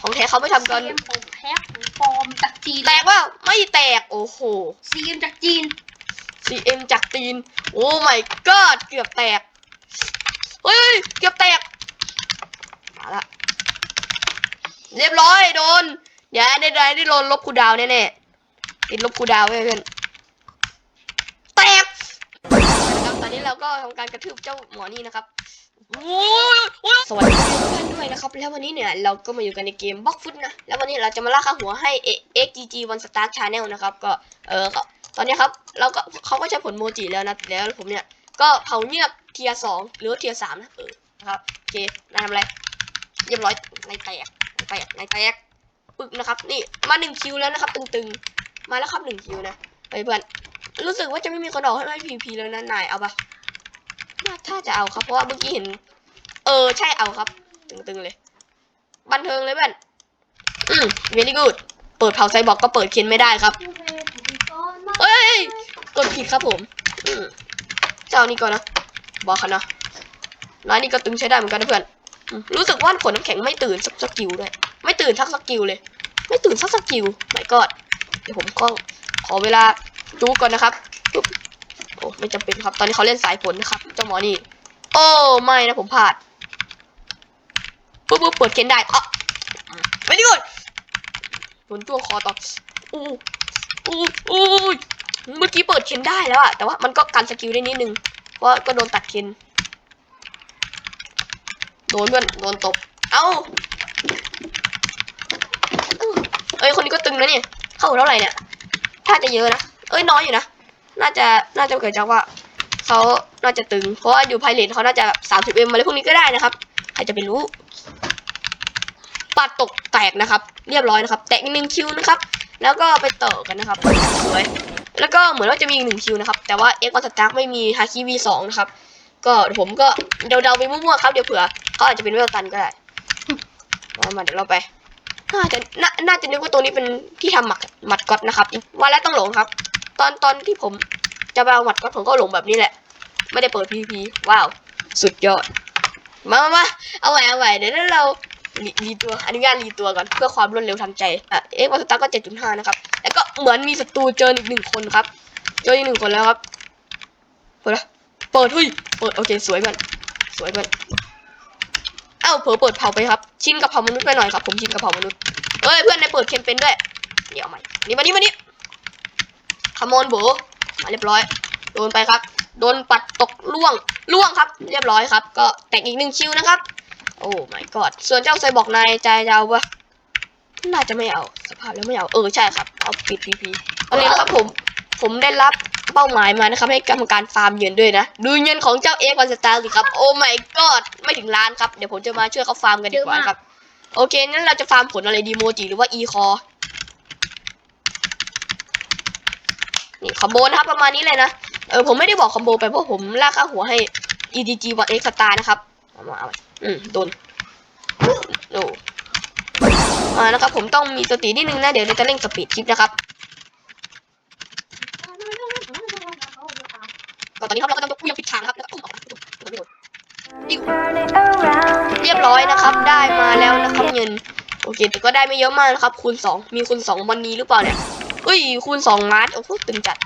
ของแท้เขาไม่ทำกันซีเอ็มของแท้ของปลอมจากจีนแตกว่าไม่แตกโอ้โหซีเอ็มจากจีน CM จากจีน โอ้ my god เกือบแตก เฮ้ย เกือบแตกมาละเรียบร้อยโดนอย่าได้ได้ได้โดนลบคูลดาวน์แน่ๆติดลบคูลดาวน์ไว้เพื่อน แตกนะครับตอนนี้ เราก็ทำการกระทืบเจ้าหมอนี่นะครับสวัสดีทุกท่านด้วยนะครับ แล้ววันนี้เนี่ยเราก็มาอยู่กันในเกมบล็อกฟุตนะ แล้ววันนี้เราจะมาล่าค่าหัวให้ XGG One Star Channel นะครับ ก็เออก็ตอนนี้ครับเราก็เขาก็ใช้ผลโมจิแล้วนะแล้วผมเนี่ยก็เผาเงียบเทียสองหรือว่าเทียสามนะเออนะครับโอเคนายทำอะไรเรียบร้อยนายแตกนายแตกนายแตกปึกนะครับ นี่มาหนึ่งคิวแล้วนะครับ ตึงๆ มาแล้วครับหนึ่งคิวนะไปเพื่อนรู้สึกว่าจะไม่มีคนออกให้ไม่พีพีแล้วนะนายเอาปะ น่าถ้าจะเอาครับเพราะว่าเมื่อกี้เห็น เออใช่เอาครับ ตึงๆเลย บันเทิงเลยเพื่อนอืม very good เปิดเผาไซบอร์กก็เปิดเคนไม่ได้ครับเอ้ยกดผิดครับผม อืมเจ้านี่ก่อนนะบอกเขานะน้อยนี่ก็ตึงใช้ได้เหมือนกันนะเพื่อนรู้สึกว่าขนน้ำแข็งไม่ตื่นสักสกิลด้วยไม่ตื่นสักสกิลเลย ไม่ตื่นสักสกิลไม่กอดเดี๋ยวผมก็ขอเวลาดูก่อนนะครับ อ้ไม่จำเป็นครับ ตอนนี้เขาเล่นสายฝนนะครับ เจ้าหมอนี่ โอ้ไม่นะผมพลาดปุ๊บปุ๊บเปิดเคนได้อะไม่ด้กดโดนจ้วงคอต่ออู้อู้อู้เมื่อกี้เปิดเคนได้แล้วอะแต่ว่ามันก็กันสกิลได้นิดนึงเพราะก็โดนตัดเคนโดนเพื่อนโดนตบ เอ้าเอ้ยคนนี้ก็ตึงนะเนี่ย เข้าเท่าไหร่เนี่ย ถ้าจะเยอะนะ เอ้ยน้อยอยู่นะ น่าจะน่าจะเกิดจากว่าเขาน่าจะตึง เพราะว่าอยู่ไพเรตเขาน่าจะสามสิบเอ็มอะไรพวกนี้ก็ได้นะครับใครจะไปรู้ ปัดตกแตกนะครับ เรียบร้อยนะครับ แตกอีกหนึ่งคิวนะครับ แล้วก็ไปต่อกันนะครับสวยแล้วก็เหมือนว่าจะมีอีกหนึ่งคิวนะครับ แต่ว่าเอ็กซ์วันสตาร์ไม่มีฮาคิวีสองนะครับ ก็ผมก็เดาๆไปมั่วๆครับ เดี๋ยวเผื่อเขาอาจจะเป็นเวลตันก็ได้มาเดี๋ยวเราไปน่าจะน่าน่าจะนึกว่าตัวนี้เป็นที่ทำหมักหมัดก๊อตนะครับว่าแล้วต้องหลงครับ ตอนตอนที่ผมจะไปเอาหมัดก๊อตผมก็หลงแบบนี้แหละ ไม่ได้เปิด PVP ว้าว สุดยอด มามามาเอาใหม่เอาใหม่เดี๋ยวเรารีรีตัวอนุญาตรีตัวก่อนเพื่อความรวดเร็วทันใจอะเอ็กซ์วัสตาร์ก็7.5นะครับ แล้วก็เหมือนมีศัตรูเจออีกหนึ่งคนครับ เจออีกหนึ่งคนแล้วครับ เปิดละเปิดเฮ้ยเปิดโอเคสวยเพื่อนสวยเพื่อนเอ้าเผลอเปิดเผาไปครับ ชินกับเผามนุษย์ไปหน่อยครับ ผมชินกับเผามนุษย์เอ้ยเพื่อนในเปิดเคนเป็นด้วยเดี๋ยวเอาใหม่นี่มานี่มานี่ มอนโบมาเรียบร้อย โดนไปครับ โดนปัดตกล่วงล่วงครับ เรียบร้อยครับ ก็แตกอีกหนึ่งคิวนะครับ โอ้ my god ส่วนเจ้าไซบอกนายใจจะเอาปะน่าจะไม่เอาสภาพแล้วไม่เอาเออใช่ครับเอาปิดพีพีตอนนี้ครับผมผมได้รับเป้าหมายมานะครับให้กรรมการฟาร์มเงินด้วยนะ ดูเงินของเจ้าเอ็กวันสตาร์สิครับโอ้ my god ไม่ถึงล้านครับเดี๋ยวผมจะมาช่วยเขาฟาร์มกันดีกว่าครับ โอเคงั้นเราจะฟาร์มผลอะไรดีโมจิหรือว่าอีคอ นี่คอมโบนะครับประมาณนี้เลยนะ เออผมไม่ได้บอกคอมโบไปเพราะผมลากค่าหัวให้ EDG วัด X Star นะครับเอามาเอาอืมโดนโอ้อ่านะครับผมต้องมีสตินิดนึงนะ เดี๋ยวเราจะเร่งสปีดคลิปนะครับก็ตอนนี้ครับเราก็ต้องยังผิดทางนะครับแล้วก็อุ้มออกมาเรียบร้อยนะครับ ได้มาแล้วนะครับเงิน โอเค แต่ก็ได้ไม่เยอะมากนะครับ คูณสองมีคูณสองวันนี้หรือเปล่าเนี่ย อุ้ยคูณสองมาร์ทโอ้โหตึงจัด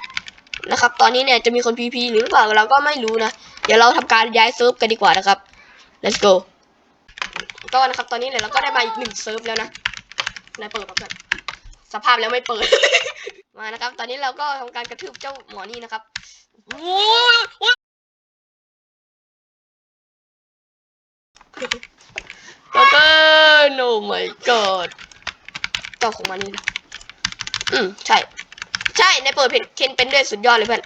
นะครับ ตอนนี้เนี่ยจะมีคนพีพีหรือเปล่าเราก็ไม่รู้นะ เดี๋ยวเราทำการย้ายเซิร์ฟกันดีกว่านะครับ let's go ก็นะครับตอนนี้เนี่ยเราก็ได้มาอีกหนึ่งเซิร์ฟแล้วนะนายเปิดมาก่อนสภาพแล้วไม่เปิด มานะครับ ตอนนี้เราก็ทำการกระทืบเจ้าหมอนี่นะครับโอ้ยโอ้ยแล้วก็ no my god เจ้าของมันนี่ อืมใช่ ใช่ในเปิดเพจเคนเป็นด้วยสุดยอดเลยเพื่อน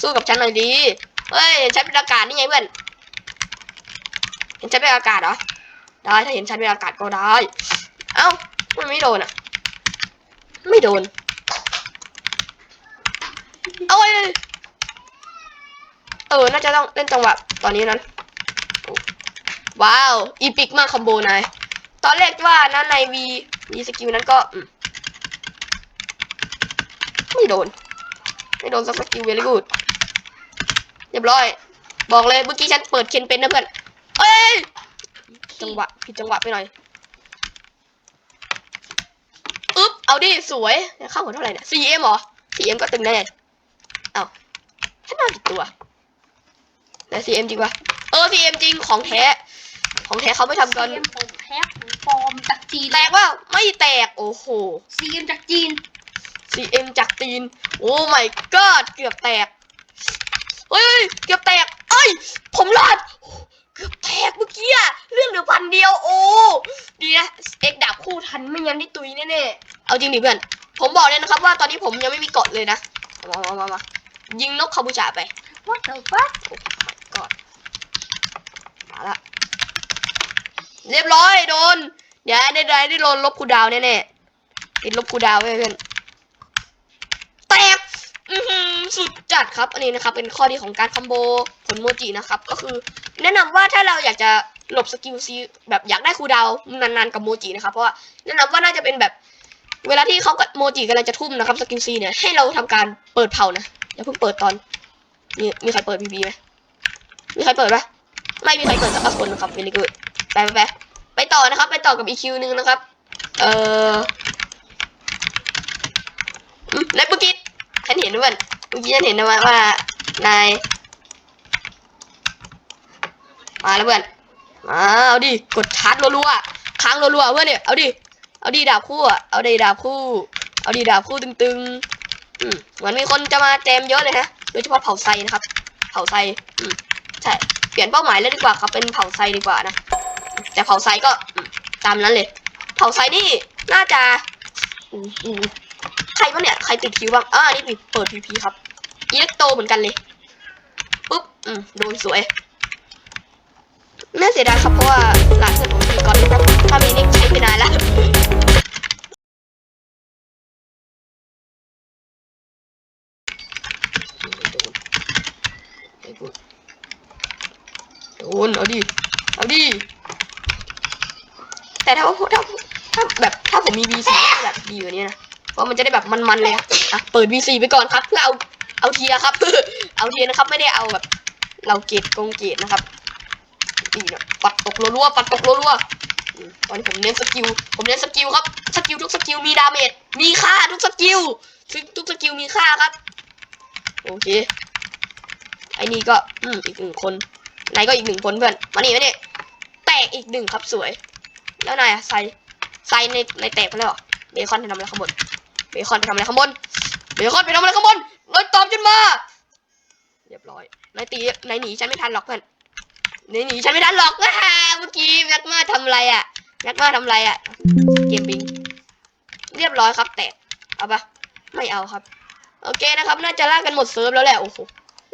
สู้กับฉันหน่อยดีเฮ้ยฉันเป็นอากาศนี่ไงเพื่อน เห็นฉันเป็นอากาศเหรอ ได้ถ้าเห็นฉันเป็นอากาศก็ได้ เอ้ามันไม่โดนอะ ไม่โดนเอาเลยเออ น่าจะต้องเล่นจังหวะตอนนี้นั้น ว้าว อีพิกมากคอมโบนาย ตอนแรกว่านะในวีวีสกิลนั้นก็อืม ไม่โดน ไม่โดนสักสกิลเวลี่กูดเรียบร้อย บอกเลยเมื่อกี้ฉันเปิดเคนเป็นนะเพื่อนเอ้ยจังหวะผิดจังหวะไปหน่อยเอาดิสวยค่าหัวเท่าไหร่เนี่ย 4M เหรอ 4M ก็ตึงแน่เอาฉันนอนติดตัวแต่ 4M จริงปะเออ 4M จริงของแท้ ของแท้เขาไม่ทำกันซีเอ็มของแท้ของปลอมจากจีนแตกว่าไม่แตกโอ้โหซีเอ็มจากจีน 4M จากจีน โอ้ my god เกือบแตก เฮ้ย เกือบแตก เอ้ย ผมรอด เกือบแตกเมื่อกี้อะเรื่องเหลือพันเดียว โอ้ ดีนะ เอกดาบคู่ทันไม่งั้นได้ตุยแน่ๆ เอาจริงดิเพื่อน ผมบอกเลยนะครับว่าตอนนี้ผมยังไม่มีเกาะเลยนะ มามามามายิงนกคาบูชาไป What the fuck โอ้ my god มาละ เรียบร้อยโดน เดี๋ยวได้ได้ได้โดนลบคูลดาวน์แน่ๆติดลบคูลดาวน์ไว้เพื่อน แตก อือหือ สุดจัดครับ อันนี้นะครับ เป็นข้อดีของการคอมโบผลโมจินะครับ ก็คือ แนะนำว่าถ้าเราอยากจะหลบสกิลซีแบบอยากได้คูดาวน์นานๆกับโมจินะครับ เพราะว่าแนะนำว่าน่าจะเป็นแบบเวลาที่เขากับโมจิกำลังจะทุ่มนะครับสกิลซีเนี่ยให้เราทำการเปิดเผานะอย่าเพิ่งเปิดตอนมีมีใครเปิดพีพีไหมมีใครเปิดปะไม่มีใครเปิดสักคนนะครับเวลิกูดไปไปไปไปต่อนะครับ ไปต่อกับอีคิวนึงนะครับ เอ่ออืมแล้วเมื่อกี้ฉันเห็นด้วย เมื่อกี้ฉันเห็นนะว่าว่านายมาแล้วเพื่อนมาเอาดิกดชาร์จรัวๆค้างรัวๆเพื่อนเนี่ยเอาดิเอาดิดาบคู่อะเอาดิดาบคู่ เอาดิดาบคู่ตึงๆอืมเหมือนมีคนจะมาเจมเยอะเลยฮะโดยเฉพาะเผ่าไซนะครับ เผ่าไซอืมใช่เปลี่ยนเป้าหมายเลยดีกว่าครับเป็นเผ่าไซดีกว่านะแต่เผ่าไซก็ตามนั้นเลย เผ่าไซนี่น่าจะใครวะเนี่ยใครติดคิวบ้างอ่านี่ปิดเปิดพีพีครับ อิเล็กโตเหมือนกันเลยปุ๊บอืมโดนสวยน่าเสียดายครับเพราะว่าหลานเพื่อนผมมีก่อนถ้ามีนี่ใช้ไปนานแล้วโดนเอาดิเอาดิแต่ถ้าว่าถ้าถ้าแบบถ้าผมมี V4 ก็แบบดีกว่านี้นะเพราะมันจะได้แบบมันๆเลยอะอะเปิด V4 ไปก่อนครับเพื่อเอา เอาเทียครับเอาเทียนะครับไม่ได้เอาแบบ เราเกตกงเกตนะครับนี่นะปัดตกรัวๆปัดตกรัวๆตอนนี้ผมเน้นสกิลผมเน้นสกิลครับสกิลทุกสกิลมีดาเมจมีค่าทุกสกิลทุกทุกสกิลมีค่าครับ โอเคไอ้นี่ก็อืมอีกหนึ่งคนนายก็อีกหนึ่งคนเพื่อนมานี่มานี่แตกอีกหนึ่งครับสวย แล้วนายอะไซไซในในแตกไปแล้วเบคอนไปทำอะไรข้างบนเบคอนไปทำอะไรข้างบนเบคอนไปทำอะไรข้างบน เลยตอมจนมา เรียบร้อยนายตีนายหนีฉันไม่ทันหรอกเพื่อนนายหนีฉันไม่ทันหรอกอ่าเมื่อกี้แม็กมาทำอะไรอะแม็กมาทำอะไรอะ เกมบิง เรียบร้อยครับ แตกเอาปะไม่เอาครับ โอเคนะครับ น่าจะล่ากันหมดเซิร์ฟแล้วแหละโอ้โห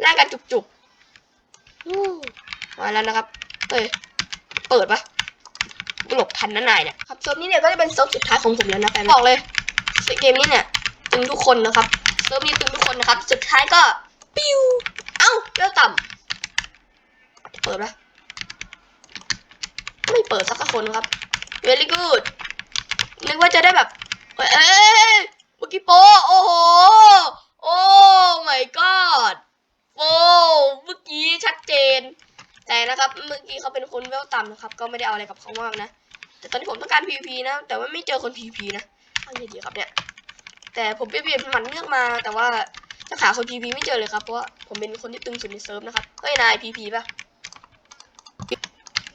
ล่ากันจุกๆอู้มาแล้วนะครับเฮ้ยเปิดปะหลบทันนะนายเนี่ยครับเซิร์ฟนี้เนี่ยก็จะเป็นเซิร์ฟสุดท้ายของผมแล้วนะแฟนบอกเลยเกมนี้เนี่ยตึงทุกคนนะครับ เซิร์ฟนี้ตึงทุกคนนะครับ สุดท้ายก็ปิ้วเอ้าเลือต่ำเปิดปะไม่เปิดสักคนครับ very good นึกว่าจะได้แบบ เอ้ยเมื่อกี้โปโอ้โห โอ้ my god โอ้เมื่อกี้ชัดเจน แต่นะครับ เมื่อกี้เขาเป็นคนเวลต่ำนะครับ ก็ไม่ได้เอาอะไรกับเขามากนะ แต่ตอนนี้ผมต้องการ PVP นะ แต่ว่าไม่เจอคน PVP นะเอาไงดีครับเนี่ย แต่ผมไปเปลี่ยนหมันเลือกมา แต่ว่าจะหาคน PVP ไม่เจอเลยครับ เพราะว่าผมเป็นคนที่ตึงสุดในเซิร์ฟนะครับ เฮ้ย นาย PVP ป่ะ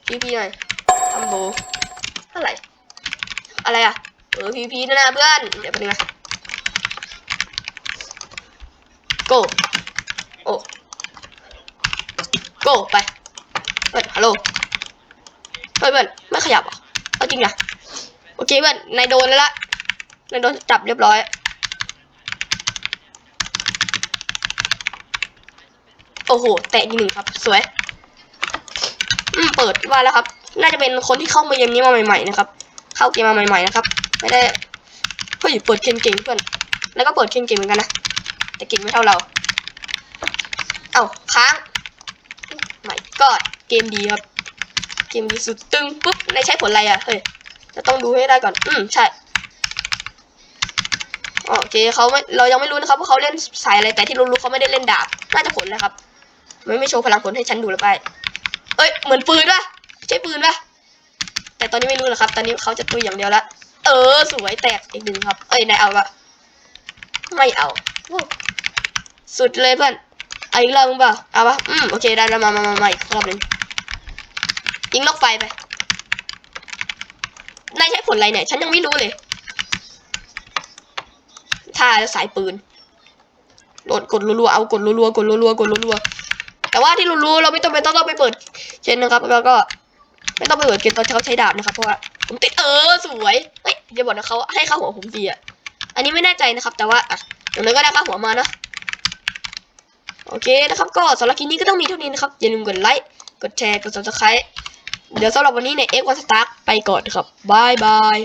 PVP หน่อยทำโบเท่าไหร่อะไรอะ เออ PVP นะนะเพื่อน เดี๋ยวไปดูนะ go โอ้ go ไปเฮ้ยฮัลโหลเฮ้ยเพื่อนไม่ขยับอะเอาจริงนะโอเคเพื่อนนายโดนแล้วละนายโดนจับเรียบร้อย อ้โห แตะอีกหนึ่งครับ สวย อืม เปิดว่าแล้วครับ น่าจะเป็นคนที่เข้ามาเกมนี้มาใหม่ๆนะครับ เข้าเกมมาใหม่ๆนะครับ ไม่ได้เฮ้ยเปิดเกมเก่งเพื่อน แล้วก็เปิดเกมเก่งเหมือนกันนะ แต่เก่งไม่เท่าเรา เอ้าค้างไม่กอดเกมดีครับ เกมดีสุดตึงปุ๊บนใช้ผลอะไรอะ เฮ้ย จะต้องดูให้ได้ก่อน อืม ใช่โอเคเขาไม่เรายังไม่รู้นะครับว่าเขาเล่นสายอะไรแต่ที่รู้ๆเขาไม่ได้เล่นดาบน่าจะผลนะครับ ไม่ไม่โชว์พลังผลให้ฉันดูหรือไป เอ้ย เหมือนปืนปะใช่ปืนปะแต่ตอนนี้ไม่รู้นะครับ ตอนนี้เขาจะตุยอย่างเดียวละ เออ สวยแตกอีกหนึ่งครับ เอ้ย นายเอาปะไม่เอา สุดเลยเพื่อนเอาอีกรอบมึงเปล่าเอาปะอืม โอเคได้แล้วมามามามาอีกรอบหนึ่งยิงลูกไฟไป นายใช้ผลอะไรเนี่ย ฉันยังไม่รู้เลยท่าสายปืนโหลดกดรัวๆ เอากดรัวๆ กดรัวๆ กดรัวๆ แต่ว่าที่รู้ๆเราไม่ต้องไปต้องต้องไปเปิดเชนนะครับแล้วก็ไม่ต้องไปเปิดเกมตอนเขาใช้ดาบนะครับเพราะว่าผมติดเออสวยเฮ้ยอย่าบอกนะเขาให้ค่าหัวผมฟรีอะอันนี้ไม่แน่ใจนะครับ แต่ว่าอะอย่างน้อยก็ได้ค่าหัวมานะโอเคนะครับ ก็สำหรับคลิปนี้ก็ต้องมีเท่านี้นะครับ อย่าลืมกดไลค์กดแชร์กด subscribe เดี๋ยวสำหรับวันนี้เนี่ยเอ็กวันสตาร์ไปก่อนครับบายบาย